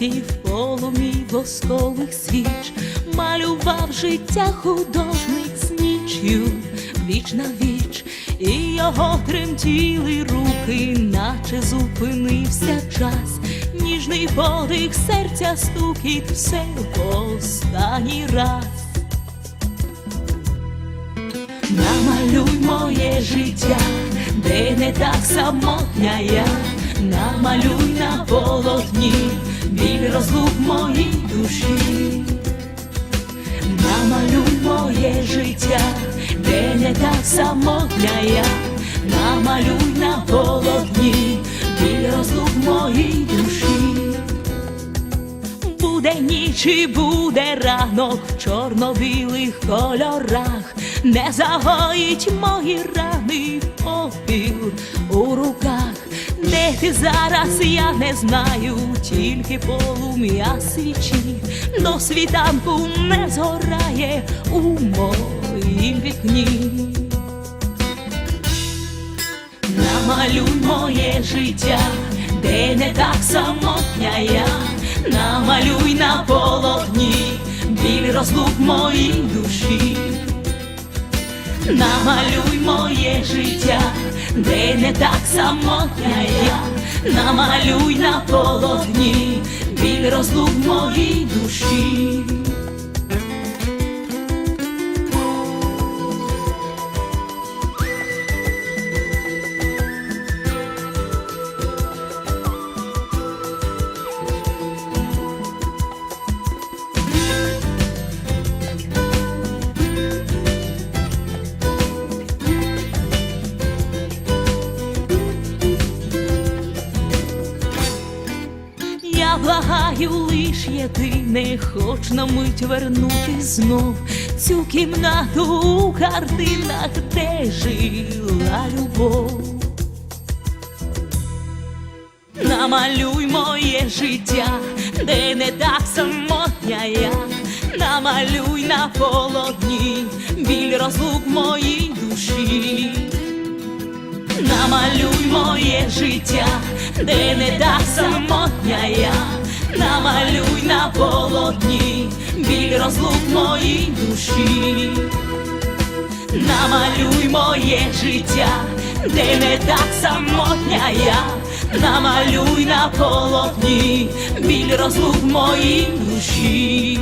світі в полумі воскових свіч. Малював життя художник з нічю віч на віч, і його тремтіли руки, наче зупинився час, ніжний подих серця стукіт все в останній раз. Намалюй моє життя, де не так самотня я, намалюй на полотні біль розлук моїй душі, намалюй моє життя, де не так самотня я, намалюй на полотні біль розлук моїй душі. Буде ніч і буде ранок в чорно-білих кольорах, не загоїть мої рани попіл у руках. Де ти зараз, я не знаю, тільки полум'я свічі до світанку не згорає у моїм вікні. Намалюй моє життя, де не так самотня я, намалюй на полотні біль розлук моїй душі, намалюй моє життя, де не так самотня я, намалюй на полотні біль розлук моїй душі. Благаю лиш єдине, хоч на мить вернути знов цю кімнату у картинах, де жила любов. Намалюй моє життя, де не так самотня я, намалюй на полотні біль розлук моїй душі. Намалюй моє життя, де не так самотня я, намалюй на полотні біль розлук моїй душі, намалюй моє життя, де не так самотня я, намалюй на полотні біль розлук моїй душі.